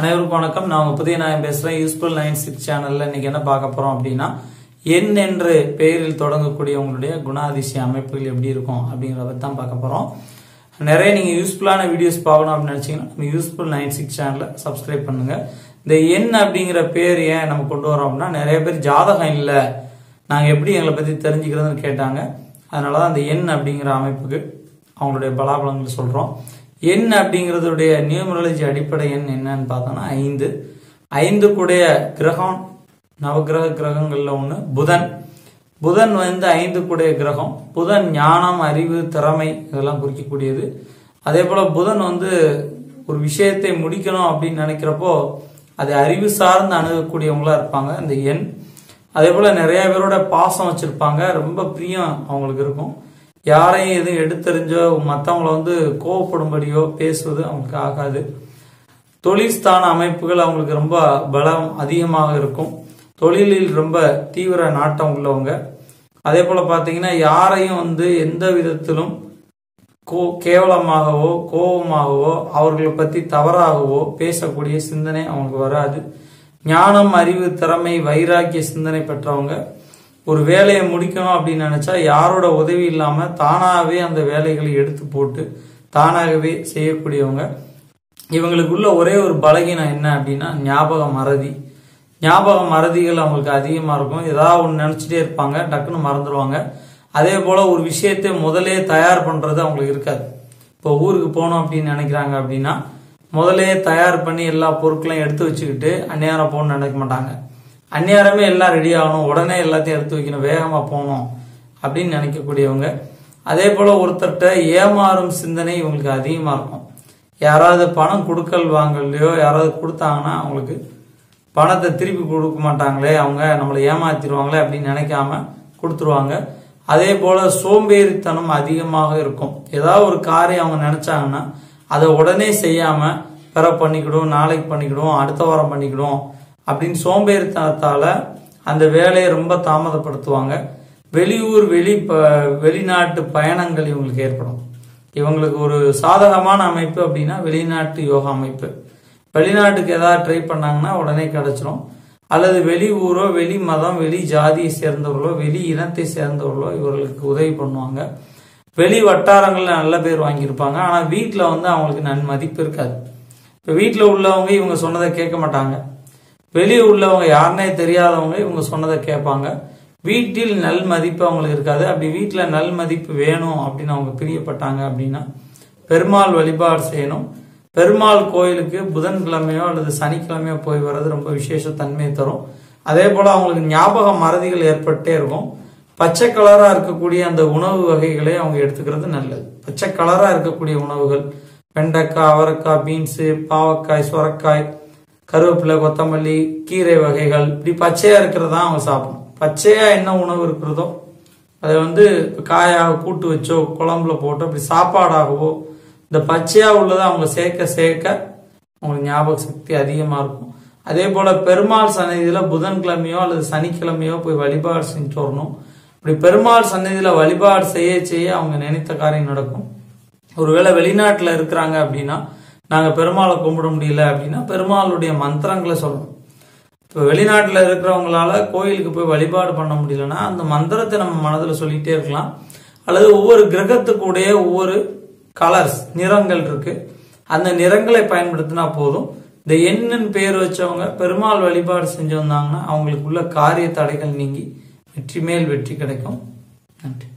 அனைவருக்கும் வணக்கம். நான் புதிய நாயம் பேசுறேன். யூஸ்ஃபுல் நைன் சிக்ஸ் சேனல்ல இன்னைக்கு என்ன பார்க்க போறோம் அப்படின்னா எண் என்று பெயரில் தொடங்கக்கூடிய உங்களுடைய குணாதிசய அமைப்புகள் எப்படி இருக்கும் அப்படிங்கிறத பத்தி தான் பார்க்க போறோம். நிறைய நீங்க யூஸ்ஃபுல்லான வீடியோஸ் பார்க்கணும் அப்படின்னு நினைச்சீங்கன்னா நம்ம யூஸ்ஃபுல் நைன் சிக்ஸ் சேனலை சப்ஸ்கிரைப் பண்ணுங்க. இந்த எண் அப்படிங்கிற பேர் ஏன் நம்ம கொண்டு வரோம் அப்படின்னா நிறைய பேர் ஜாதகம் இல்லை. நாங்க எப்படி எங்களை பத்தி தெரிஞ்சுக்கிறதுன்னு கேட்டாங்க. அதனாலதான் அந்த எண் அப்படிங்கிற அமைப்புக்கு அவங்களுடைய பலாபலங்கள் சொல்றோம். எண் அப்படிங்கிறதுடைய நியூமராலஜி அடிப்படை எண் என்னன்னு பார்த்தோம்னா ஐந்து. ஐந்து கூடிய கிரகம் நவகிரக கிரகங்கள்ல ஒண்ணு புதன். புதன் வந்து ஐந்து கூடிய கிரகம். புதன் ஞானம் அறிவு திறமை இதெல்லாம் குறிக்கக்கூடியது. அதே போல புதன் வந்து ஒரு விஷயத்தை முடிக்கணும் அப்படின்னு நினைக்கிறப்போ அது அறிவு சார்ந்து அணுகக்கூடியவங்களா இருப்பாங்க அந்த எண். அதே போல நிறைய பேரோட பாசம் வச்சிருப்பாங்க ரொம்ப பிரியம் அவங்களுக்கு இருக்கும். யாரையும் எதுவும் எடுத்தறிஞ்சோ மற்றவங்கள வந்து கோவப்படும்படியோ பேசுவது அவங்களுக்கு ஆகாது. தொழில் ஸ்தான அமைப்புகள் அவங்களுக்கு ரொம்ப பலம் அதிகமாக இருக்கும். தொழிலில் ரொம்ப தீவிர நாட்டம் உள்ளவங்க. அதே போல பார்த்தீங்கன்னா யாரையும் வந்து எந்த விதத்திலும் கோ கேவலமாகவோ கோபமாகவோ அவர்களை பற்றி தவறாகவோ பேசக்கூடிய சிந்தனை அவங்களுக்கு வராது. ஞானம் அறிவு திறமை வைராக்கிய சிந்தனை பெற்றவங்க. ஒரு வேலையை முடிக்கணும் அப்படின்னு நினைச்சா யாரோட உதவி இல்லாம தானாகவே அந்த வேலைகளை எடுத்து போட்டு தானாகவே செய்யக்கூடியவங்க. இவங்களுக்குள்ள ஒரே ஒரு பலகீனம் என்ன அப்படின்னா ஞாபக மறதி. ஞாபக மறதிகள் அவங்களுக்கு அதிகமா இருக்கும். ஏதாவது ஒன்று நினைச்சிட்டே இருப்பாங்க டக்குன்னு மறந்துடுவாங்க அதே போல ஒரு விஷயத்தை முதலே தயார் பண்றது அவங்களுக்கு இருக்காது. இப்போ ஊருக்கு போகணும் அப்படின்னு நினைக்கிறாங்க அப்படின்னா முதலே தயார் பண்ணி எல்லா பொருட்களையும் எடுத்து வச்சுக்கிட்டு அந்நேரம் போகணும்னு நினைக்க மாட்டாங்க. அந்நேரமே எல்லாம் ரெடி ஆகணும். உடனே எல்லாத்தையும் எடுத்து வைக்கணும். வேகமாக போகணும் அப்படின்னு நினைக்கக்கூடியவங்க. அதே போல் ஒருத்தர்கிட்ட ஏமாறும் சிந்தனை இவங்களுக்கு அதிகமாக இருக்கும். யாராவது பணம் கொடுக்கல் வாங்கலையோ யாராவது கொடுத்தாங்கன்னா அவங்களுக்கு பணத்தை திருப்பி கொடுக்க மாட்டாங்களே அவங்க நம்மளை ஏமாத்திடுவாங்களே அப்படின்னு நினைக்காம கொடுத்துருவாங்க. அதே போல் சோம்பேறித்தனம் அதிகமாக இருக்கும். ஏதாவது ஒரு காரியம் அவங்க நினச்சாங்கன்னா அதை உடனே செய்யாமல் பிற பண்ணிக்கிடும் நாளைக்கு பண்ணிக்கிடும் அடுத்த வாரம் பண்ணிக்கிடும் அப்படின்னு சோம்பேறித்தனத்தால அந்த வேலையை ரொம்ப தாமதப்படுத்துவாங்க. வெளியூர் வெளி ப- வெளிநாட்டு பயணங்கள் இவங்களுக்கு ஏற்படும். இவங்களுக்கு ஒரு சாதகமான அமைப்பு அப்படின்னா வெளிநாட்டு யோகா அமைப்பு. வெளிநாட்டுக்கு ஏதாவது ட்ரை பண்ணாங்கன்னா உடனே கிடைச்சிரும். அல்லது வெளி ஊரோ வெளி மதம் வெளி ஜாதியை சேர்ந்தவர்களோ வெளி இனத்தை சேர்ந்தவர்களோ இவர்களுக்கு உதவி பண்ணுவாங்க. வெளி வட்டாரங்களில் நல்ல பேர் வாங்கியிருப்பாங்க. ஆனால் வீட்டில் வந்து அவங்களுக்கு நன்மதிப்பு இருக்காது. இப்போ வீட்டில் உள்ளவங்க இவங்க சொன்னதை கேட்க மாட்டாங்க. வெளியே உள்ளவங்க யாருனே தெரியாதவங்க இவங்க சொன்னதை கேட்பாங்க. வீட்டில் நல் மதிப்பு அவங்களுக்கு இருக்காது. அப்படி வீட்டில் நல் மதிப்பு வேணும் அப்படின்னு அவங்க பிரியப்பட்டாங்க அப்படின்னா பெருமாள் வழிபாடு செய்யணும். பெருமாள் கோயிலுக்கு புதன்கிழமையோ அல்லது சனிக்கிழமையோ போய் வர்றது ரொம்ப விசேஷ தன்மையை தரும். அதே போல அவங்களுக்கு ஞாபக மறதிகள் ஏற்பட்டே இருக்கும். பச்சை கலராக இருக்கக்கூடிய அந்த உணவு வகைகளை அவங்க எடுத்துக்கிறது நல்லது. பச்சை கலராக இருக்கக்கூடிய உணவுகள் வெண்டைக்காய் அவரைக்காய் பீன்ஸு பாவக்காய் சுரக்காய் கருவேப்பிலை கொத்தமல்லி கீரை வகைகள். இப்படி பச்சையா இருக்கிறதா அவங்க சாப்பிடணும். பச்சையா என்ன உணவு இருக்கிறதோ அதை வந்து காயாக கூட்டு வச்சோ குழம்புல போட்டோ இப்படி சாப்பாடாகவோ இந்த பச்சையா உள்ளதை அவங்க சேர்க்க சேர்க்க அவங்களுக்கு ஞாபக சக்தி அதிகமா இருக்கும். அதே போல பெருமாள் சன்னதியில புதன்கிழமையோ அல்லது சனிக்கிழமையோ போய் வழிபாடு செஞ்சுட்டு வரணும். இப்படி பெருமாள் சன்னதியில வழிபாடு செய்ய செய்ய அவங்க நினைத்த காரியம் நடக்கும். ஒருவேளை வெளிநாட்டுல இருக்கிறாங்க அப்படின்னா நாங்கள் பெருமாளை கும்பிட முடியல அப்படின்னா பெருமாளுடைய மந்திரங்களை சொல்லணும். இப்போ வெளிநாட்டில் இருக்கிறவங்களால கோயிலுக்கு போய் வழிபாடு பண்ண முடியலன்னா அந்த மந்திரத்தை நம்ம மனதில் சொல்லிகிட்டே இருக்கலாம். அல்லது ஒவ்வொரு கிரகத்துக்குடைய ஒவ்வொரு கலர்ஸ் நிறங்கள் இருக்கு. அந்த நிறங்களை பயன்படுத்தினா போதும். இந்த எண்ணின் பேர் வச்சவங்க பெருமாள் வழிபாடு செஞ்சு வந்தாங்கன்னா அவங்களுக்குள்ள காரிய தடைகள் நீங்கி வெற்றி மேல் வெற்றி கிடைக்கும். நன்றி.